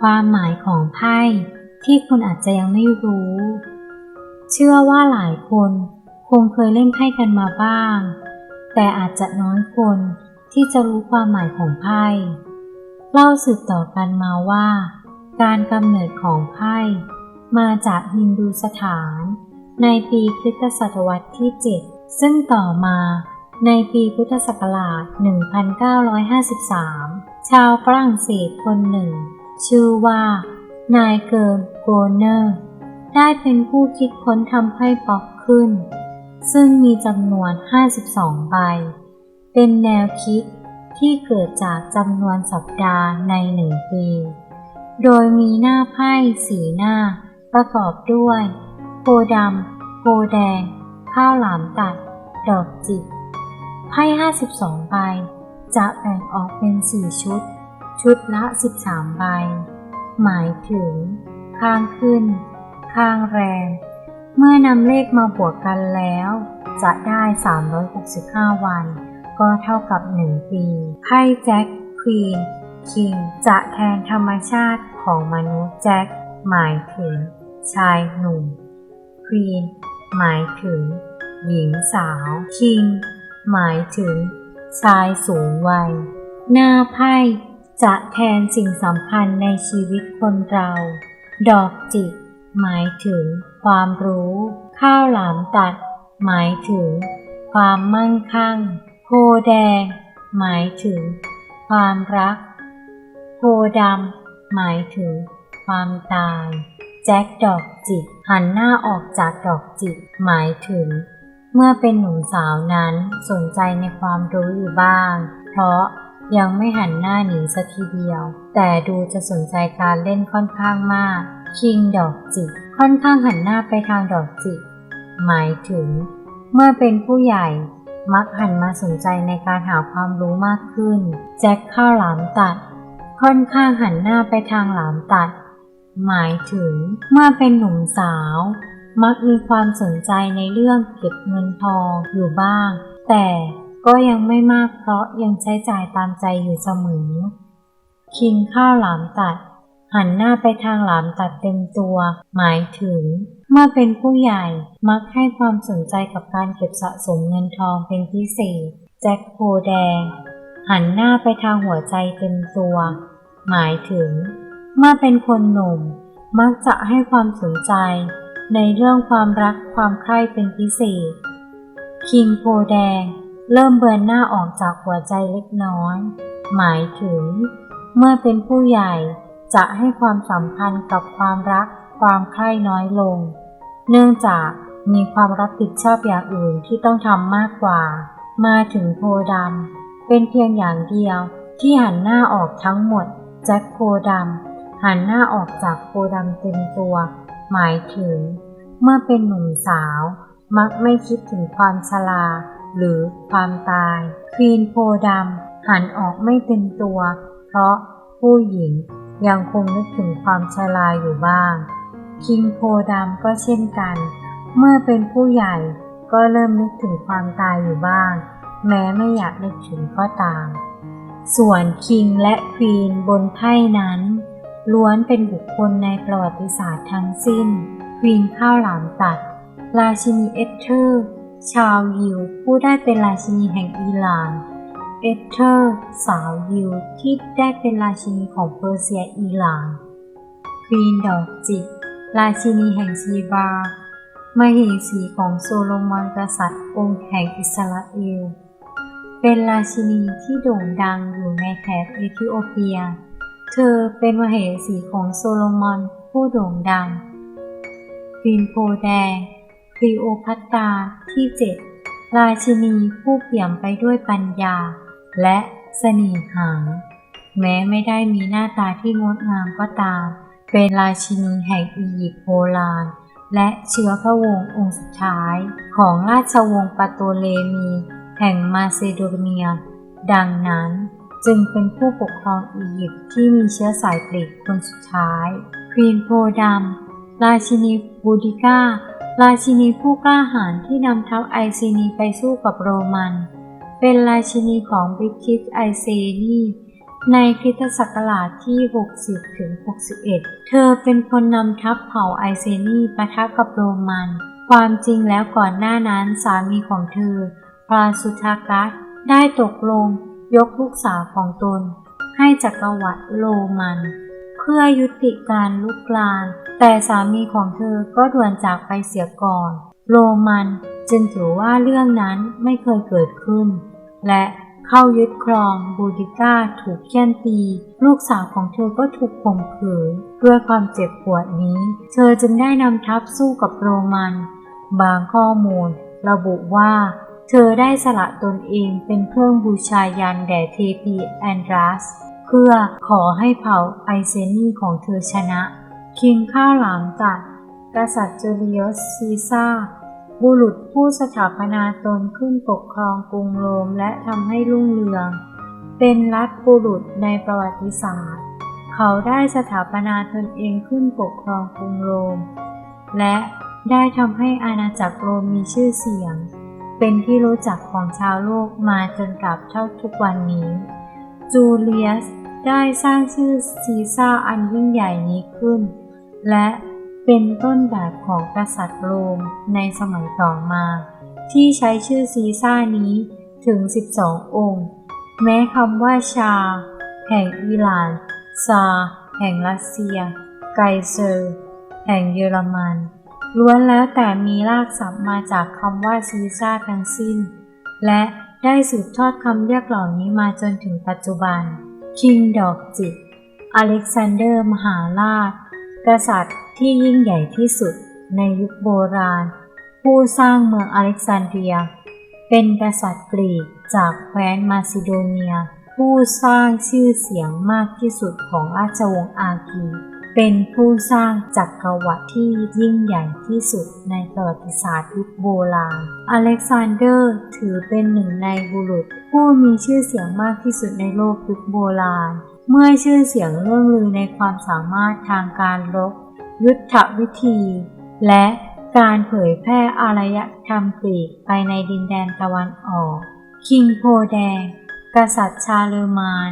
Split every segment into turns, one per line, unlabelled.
ความหมายของไพ่ที่คุณอาจจะยังไม่รู้ เชื่อว่าหลายคนคงเคยเล่นไพ่กันมาบ้าง แต่อาจจะน้อยคนที่จะรู้ความหมายของไพ่เล่าสืบต่อกันมาว่า การกำเนิดของไพ่มาจากฮินดูสถาน ในปีคริสตศตวรรษที่ 7 ซึ่งต่อมาในปีพุทธศักราช 1953 ชาวฝรั่งเศสคนหนึ่ง ชื่อว่า นายเกิร์โกเนอร์ ได้เป็นผู้คิดค้นทำไพ่ป๊อกขึ้น ซึ่งมีจำนวน 52 ใบ เป็นแนวคิดที่เกิดจากจำนวนสัปดาห์ในหนึ่งปี โดยมีหน้าไพ่สีหน้า ประกอบด้วยโพดำโพแดง ข้าวหลามตัด ดอกจิก ไพ่ 52 ใบ จะแบ่งออกเป็น 4 ชุด ชุดละ 13 ใบ หมายถึง ข้างขึ้น ข้างแรมเมื่อนำเลขมาบวกกันแล้ว จะได้ 365 วัน ก็เท่ากับ 1 ปีไพ่แจ็คควีนคิงจะแทนธรรมชาติของมนุษย์แจ็คหมายถึง ชายหนุ่มควีนหมายถึง หญิงสาวคิงหมายถึง ชายสูงวัย หน้าไพ่ จะแทนสิ่งสำคัญในชีวิตคนเรา ดอกจิก หมายถึง ความรู้ ข้าวหลามตัด หมายถึง ความมั่งคั่ง โพแดง หมายถึง ความรัก โพดำ หมายถึง ความตาย แจ็คดอกจิก หันหน้าออกจากดอกจิก หมายถึง เมื่อเป็นหนุ่มสาวนั้นสนใจในความรู้อยู่บ้าง เพราะ ยังไม่หันหน้าหนีสักทีเดียว แต่ดูจะสนใจการเล่นค่อนข้างมาก คิงดอกจิกค่อนข้างหันหน้าไปทางดอกจิก หมายถึง เมื่อเป็นผู้ใหญ่มักหันมาสนใจในการหาความรู้มากขึ้น แจ็คข้าวหลามตัด ค่อนข้างหันหน้าไปทางหลามตัด หมายถึง เมื่อเป็นหนุ่มสาว มักมีความสนใจในเรื่องเก็บเงินทองอยู่บ้าง แต่ ก็ยังไม่มากเพราะยังใช้จ่ายตามใจอยู่เสมอ คิงข้าวหลามตัด หันหน้าไปทางหลามตัดเต็มตัว หมายถึง เมื่อเป็นผู้ใหญ่มักให้ความสนใจกับการเก็บสะสมเงินทองเป็นพิเศษ แจ็คโพแดง หันหน้าไปทางหัวใจเต็มตัว หมายถึง เมื่อเป็นคนหนุ่ม มักจะให้ความสนใจ ในเรื่องความรักความใคร่เป็นพิเศษ คิงโพแดง เริ่มเบิร์นหน้าออกจากหัวใจเล็กน้อย หมายถึง เมื่อเป็นผู้ใหญ่จะให้ความสัมพันธ์กับความรักความใคร่น้อยลง เนื่องจากมีความรับผิดชอบอย่างอื่นที่ต้องทำมากกว่า มาถึงโพดำเป็นเพียงอย่างเดียวที่หันหน้าออกทั้งหมด แจ็คโพดำหันหน้าออกจากโพดำเต็มตัว หมายถึง เมื่อเป็นหนุ่มสาว มักไม่คิดถึงความชรา หรือความตาย ควีนโพดำหันออกไม่เต็มตัว เพราะผู้หญิงยังคงนึกถึงความชราอยู่บ้าง คิงโพดำก็เช่นกัน เมื่อเป็นผู้ใหญ่ก็เริ่มนึกถึงความตายอยู่บ้าง แม้ไม่อยากนึกถึงก็ตาม ส่วนคิงและควีนบนไพ่นั้น ล้วนเป็นบุคคลในประวัติศาสตร์ทั้งสิ้น ควีนข้าวหลามตัด ราชินีเอสเธอร์ ชาวยิวผู้ได้เป็นราชินีแห่งอิหร่าน เอเธอร์ สาวยิวที่ได้เป็นราชินีของเปอร์เซียอิหร่าน ควีนดอกจิก ราชินีแห่งซีบาร์มเหสีของโซโลมอนกษัตริย์องค์แห่งอิสราเอล เป็นราชินีที่โด่งดังอยู่ในแถบเอธิโอเปีย เธอเป็นมเหสีของโซโลมอนผู้โด่งดังควีนโพแดง คลีโอพัตตาที่เจ็ดราชินีผู้เปี่ยมไปด้วยปัญญา และเสน่หา แม้ไม่ได้มีหน้าตาที่งดงามก็ตาม เป็นราชินีแห่งอียิปต์โบราณ และเชื้อพระวงศ์องค์สุดท้าย ของราชวงศ์ปาโตเลมี แห่งมาซิโดเนีย ดังนั้นจึงเป็นผู้ปกครองอียิปต์ที่มีเชื้อสายกรีกคนสุดท้าย ควีนโพดำราชินีบูดิก้า ราชินีผู้กล้าหาญที่นำทัพไอซีนีไปสู้กับโรมัน เป็นราชินีของบริทิชไอเซนีในคริสตศักราชที่ 60 ถึง 61 เธอเป็นคนนำทัพเผ่าไอเซนีปะทะกับโรมัน ความจริงแล้วก่อนหน้านั้นสามีของเธอ พราสุทากัสได้ตกลงยกลูกสาวของตน ให้จักรวรรดิโรมัน พื่อยุติการลุกลาน แต่สามีของเธอก็ด่วนจากไปเสียก่อน โรมันจึงถือว่าเรื่องนั้นไม่เคยเกิดขึ้น และเข้ายึดครองบูดิก้าถูกเคี่ยนตี ลูกสาวของเธอก็ถูกข่มขืนด้วยความเจ็บปวดนี้ เธอจึงได้นำทัพสู้กับโรมัน บางข้อมูล ระบุว่า เธอได้สละตนเองเป็นเครื่องบูชายันแด่เทพีแอนดรัส เพื่อขอให้เผ่าไอเซนีของเธอชนะ คิงข้าวหลังจากกษัตริย์จูเลียสซีซ่า บุรุษผู้สถาปนาตนขึ้นปกครองกรุงโรมและทำให้รุ่งเรือง เป็นรัฐบุรุษในประวัติศาสตร์ เขาได้สถาปนาตนเองขึ้นปกครองกรุงโรม และได้ทำให้อาณาจักรโรมมีชื่อเสียง เป็นที่รู้จักของชาวโลกมาจนกลับเท่าทุกวันนี้ จูเลียส ได้สร้างชื่อซีซ่าอันยิ่งใหญ่นี้ขึ้น และเป็นต้นแบบของกษัตริย์โรมในสมัยต่อมา ที่ใช้ชื่อซีซ่านี้ถึง 12 องค์ แม้คำว่าชา แห่งอิหร่าน ซา แห่งรัสเซีย ไกเซอร์ แห่งเยอรมัน ล้วนแล้วแต่มีรากศัพท์มาจากคำว่าซีซ่าทั้งสิ้น และได้สืบทอดคำเรียกเหล่านี้มาจนถึงปัจจุบัน คิงดอกจิก อเล็กซานเดอร์มหาราช กษัตริย์ที่ยิ่งใหญ่ที่สุดในยุคโบราณ ผู้สร้างเมืองอเล็กซานเดรีย เป็นกษัตริย์กรีกจากแคว้นมาซิโดเนีย ผู้สร้างชื่อเสียงมากที่สุดของราชวงศ์อากี เป็นผู้สร้างจักรวรรดิที่ยิ่งใหญ่ที่สุดในประวัติศาสตร์ยุคโบราณ อเล็กซานเดอร์ถือเป็นหนึ่งในบุรุษ ผู้มีชื่อเสียงมากที่สุดในโลกยุคโบราณ เมื่อชื่อเสียงเรื่องลือในความสามารถทางการรบ ยุทธวิธี และการเผยแพร่อารยธรรมกรีกไปในดินแดนตะวันออก คิงโพแดง กษัตริย์ชาเลมาน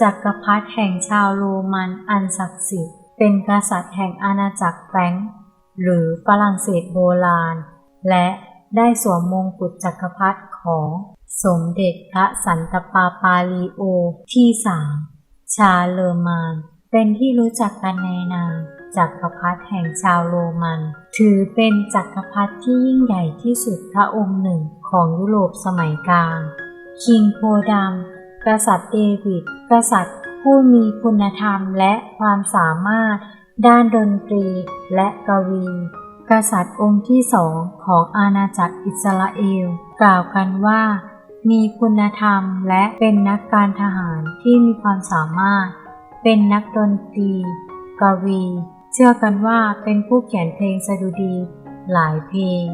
จักรพรรดิแห่งชาวโรมันอันศักดิ์สิทธิ์ เป็นกษัตริย์แห่งอาณาจักรแฟรงก์หรือฝรั่งเศสโบราณ และได้สวมมงกุฎจักรพรรดิของสมเด็จพระสันตะปาปาลีโอที่สามชาเลอมาน เป็นที่รู้จักกันในนามจักรพรรดิแห่งชาวโรมัน ถือเป็นจักรพรรดิที่ยิ่งใหญ่ที่สุดพระองค์หนึ่งของยุโรปสมัยกลาง คิงโพดัมกษัตริย์เดวิด กษัตริย์ ผู้มีคุณธรรมและความสามารถ ด้านดนตรีและกวี กษัตริย์องค์ที่สองของอาณาจักรอิสราเอล กล่าวกันว่า มีคุณธรรมและเป็นนักการทหารที่มีความสามารถ เป็นนักดนตรี กวี เชื่อกันว่าเป็นผู้เขียนเพลงสดุดีหลายเพลง